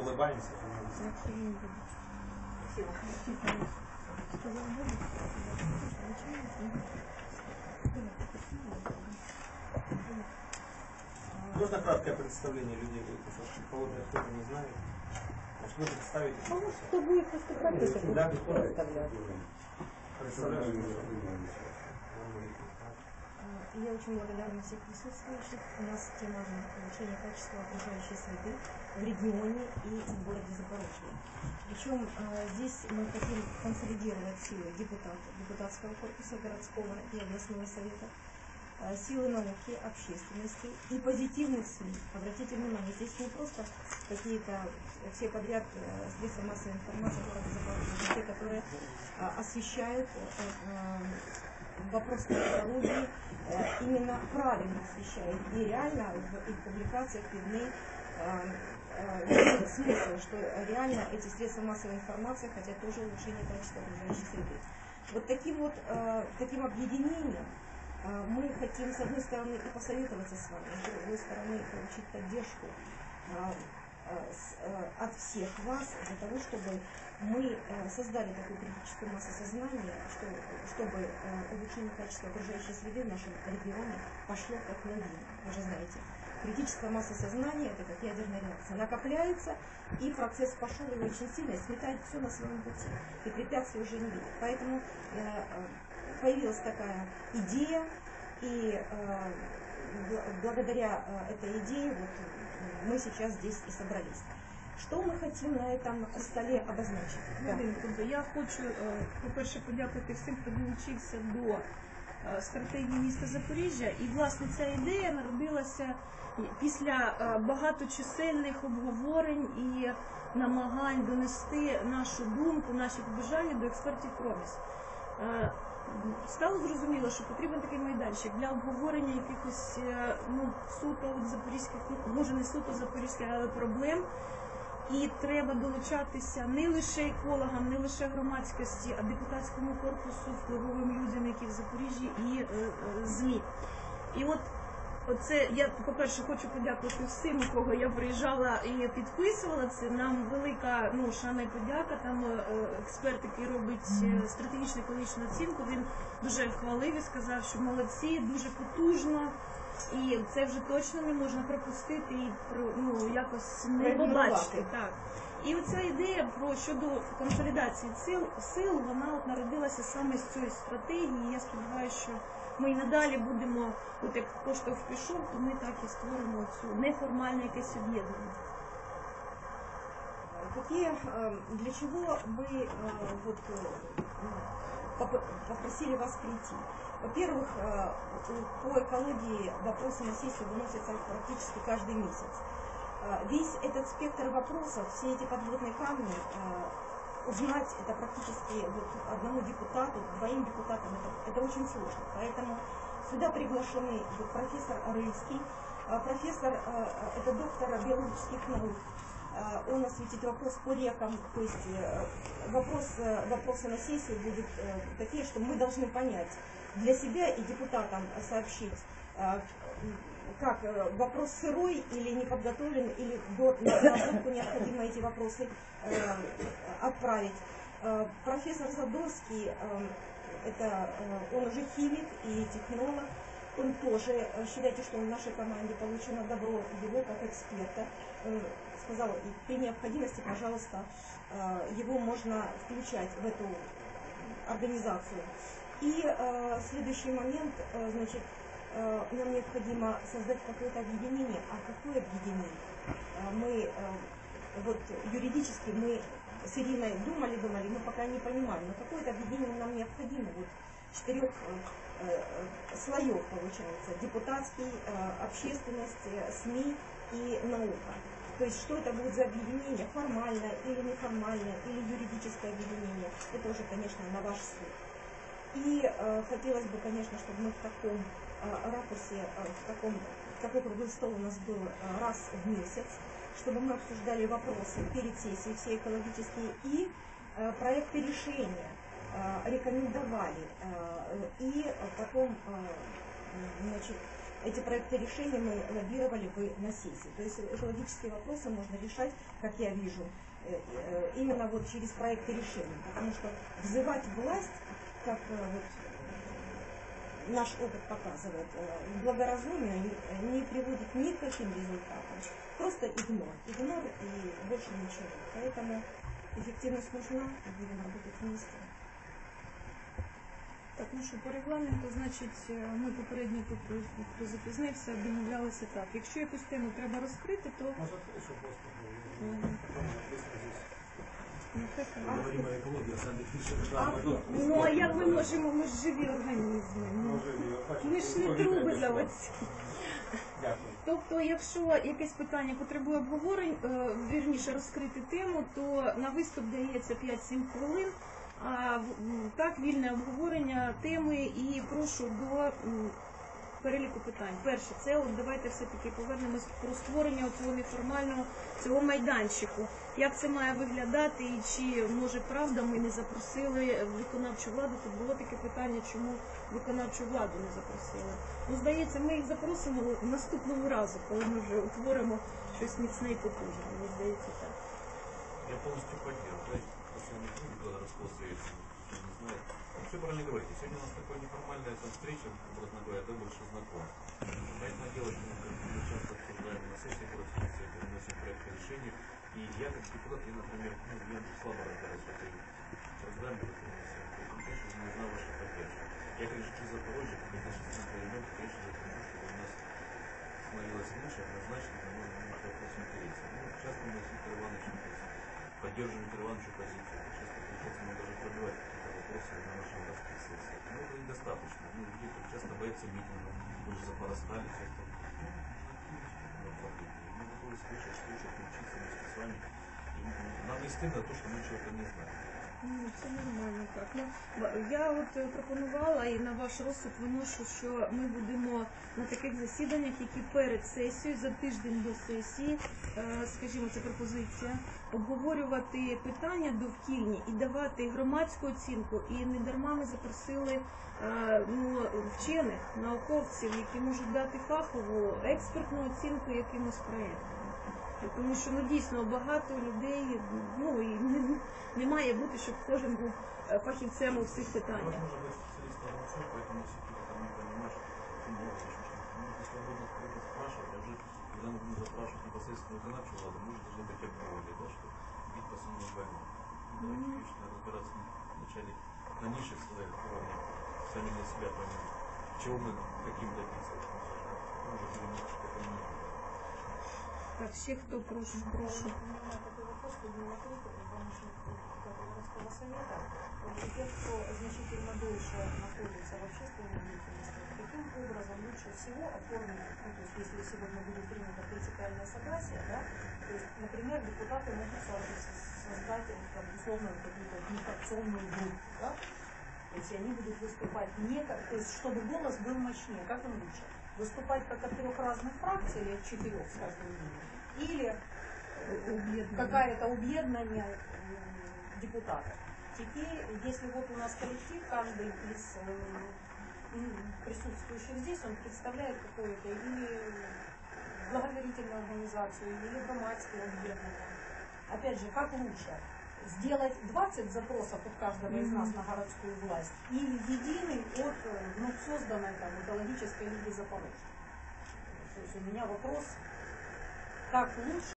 улыбаемся. Можно краткое представление людей выпустить, кого-то кто-то не знает? Может, вы представите? Кто будет выступать, если будет представлять. Представляете? Я очень благодарна всех присутствующих. У нас тема улучшения качества окружающей среды в регионе и в городе Запорожье. Причем а, здесь мы хотим консолидировать силы депутатов, депутатского корпуса городского и областного совета, а, силы науки, общественности и позитивных СМИ. Обратите внимание, здесь не просто какие-то все подряд э, средства массовой информации города Запорожья, но те, которые а, освещают вопрос экологии э, именно правильно освещает. И реально в их публикациях видны э, э, смысл, что реально эти средства массовой информации хотят тоже улучшения качества окружающей среды. Вот таким вот таким объединением мы хотим, с одной стороны, и посоветоваться с вами, с другой стороны, получить поддержку от всех вас для того, чтобы мы э, создали такую критическую массу сознания, что, чтобы э, улучшение качества окружающей среды в нашем регионе пошло как лавина. Вы же знаете, критическая масса сознания это как ядерная реакция. Накопляется, и процесс пошел и очень сильно сметает все на своем пути. И препятствий уже не видит. Поэтому э, э, появилась такая идея, и э, бл- благодаря э, этой идее вот, э, мы сейчас здесь и собрались. Що ми хотим на этом столі обозначити? Да. Я хочу, е, по-перше, подякувати всім, хто долучився до е, стратегії міста Запоріжжя. І власне ця ідея народилася після е, багаточисельних обговорень і намагань донести нашу думку, наші побажання до експертів ПРОМІС. Стало зрозуміло, що потрібен такий майданчик для обговорення якихось е, ну суто запорізьких, ну, може не суто запорізьких, але проблем. І треба долучатися не лише екологам, не лише громадськості, а депутатському корпусу, впливовим людям, які в Запоріжжі, і е, е, ЗМІ. І от оце я, по-перше, хочу подякувати всім, у кого я приїжджала і підписувала це. Нам велика ну, шана і подяка. Там е, експерт, який робить е, стратегічну екологічну оцінку, він дуже хвалив і сказав, що молодці, дуже потужно. І це вже точно не можна пропустити і про ну якось не побачити. Так. І оця ідея про щодо консолідації сил, сил вона от народилася саме з цієї стратегії. Я сподіваюся, що ми і надалі будемо, от як поштовх пішов, то ми так і створимо цю неформальне якесь об'єднання. Какие, э, для чего вы э, вот, э, поп- попросили вас прийти? Во-первых, э, у- по экологии вопросы на сессию выносятся практически каждый месяц. Э, Весь этот спектр вопросов, все эти подводные камни, э, узнать это практически вот одному депутату, двоим депутатам, это, это очень сложно. Поэтому сюда приглашены вот профессор Рыльский, э, профессор, э, э, это доктор биологических наук, он осветит вопрос по рекам, то есть э, вопрос, э, вопросы на сессии будут э, такие, что мы должны понять для себя и депутатам сообщить, как э, вопрос сырой или не подготовлен, или до на обработку необходимо эти вопросы э, отправить. Э, Профессор Задорский, это он уже химик и технолог, он тоже, считайте, что в нашей команде получено добро его как эксперта. Сказал, при необходимости, пожалуйста, его можно включать в эту организацию. И следующий момент, значит, нам необходимо создать какое-то объединение. А какое объединение? Э, Мы, э, вот юридически мы с Ириной думали, думали, мы пока не понимали, но какое-то объединение нам необходимо. Вот четырех э, э, слоев получается. Депутатский, э, общественность, э, СМИ и наука. То есть что это будет за объединение, формальное или неформальное, или юридическое объединение, это уже, конечно, на ваш суд. И э, хотелось бы, конечно, чтобы мы в таком э, ракурсе, э, в таком, такой круглый стол у нас был э, раз в месяц, чтобы мы обсуждали вопросы перед сессией все экологические и э, проекты решения э, рекомендовали. э, и потом, э, значит, эти проекты решений мы лоббировали бы на сессии. То есть экологические вопросы можно решать, как я вижу, э, э, именно вот через проекты решений. Потому что взывать власть, как э, вот наш опыт показывает, э, к благоразумию не, приводит ни к каким результатам. Просто игнор. Игнор и больше ничего. Поэтому эффективность нужна, и будем работать вместе. Так, ну що по регламенту, значить, е, ми попередньо тут хто- запізнився, домовлялися так. Якщо якусь тему треба розкрити, то Может, еще просто ну, а Ну як ми можемо? Ми ж живі організми. Ну, бачите, ми ж не труби заводські. Тобто, якщо якесь питання потребує обговорень, е, вірніше розкрити тему, то на виступ дається 5-7 хвилин. А в- м, так, вільне обговорення теми і прошу до м, переліку питань. Перше, це от давайте все-таки повернемось про створення цього неформального цього майданчику. Як це має виглядати, і чи може правда ми не запросили виконавчу владу? Тут було таке питання, чому виконавчу владу не запросили. Ну, здається, ми їх запросимо наступного разу, коли ми вже утворимо щось міцне і потужне. Мені здається, так. Я не буду никогда Все правильно говорите. Сегодня у нас такая неформальная там встреча, образно говоря, да, больше знакомств. Дело, что мы, часто обсуждаем на сессии городской выносим проекты решений. И я как депутат, я, например, ну, я слабо разбираюсь в этой программе, поэтому, конечно, не знаю вашей поддержки. Я, как житель Запорожья, как конечно, с районом, конечно, за то, чтобы у нас становилось лучше, однозначно, мы можем решать вопрос интереса. Ну, мы Ивановичем то есть, поддерживаем Виктора Ивановича позицию. Часто получается, мы даже пробивать вопросы на городских сессиях. Ну, это недостаточно. Ну, люди там часто боятся митингов, мы же запорастали, часто ну, мы готовы слушать, слушать, учиться вместе с вами. И нам не стыдно то, что мы чего-то не знаем. Ну, це нормально так. Ну, я от е, пропонувала і на ваш розсуд виношу, що ми будемо на таких засіданнях, які перед сесією, за тиждень до сесії, е, скажімо, це пропозиція, обговорювати питання довкільні і давати громадську оцінку. І не дарма ми запросили е, ну, вчених, науковців, які можуть дати фахову експертну оцінку якимось проєктам Тому що ну дійсно багато людей, ну і не, не має бути, щоб кожен був е, фахівцем у всіх питаннях. Невозможно быть специалистом во всем, поэтому если кто-то там не понимаешь, очень много еще что Можно свободно кого-то спрашивать, а уже когда мы будем запрашивать непосредственно виконавчую владу, мы уже должны быть обговорили, да, что бить по самому больному. Ну, Давайте, конечно, разбираться вначале на нише своих уровней, сами для себя поймем, чего мы хотим добиться. Мы уже перемешки понимаем. Так, ще хто прошу, прошу. Кто всего оформить, ну, то есть если сегодня будет принято принципиальное согласие, да, то есть, например, депутаты могут со- создать там, условно какую-то коммуникационную группу, да, то есть они будут выступать не как, то есть чтобы голос был мощнее, как им лучше? Выступать как от трех разных фракций или от четырех с каждой линии? Или Об'єднання. какая-то объединение м, депутатов. Теперь, если вот у нас коллектив, каждый из э, присутствующих здесь, он представляет какую-то или благотворительную организацию, или громадское объединение. Опять же, как лучше? Сделать 20 запросов от каждого из нас на городскую власть или единый от э, вновь созданной там, экологической лиги Запорожья? То есть у меня вопрос, как лучше